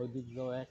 ওই দিক যাও এক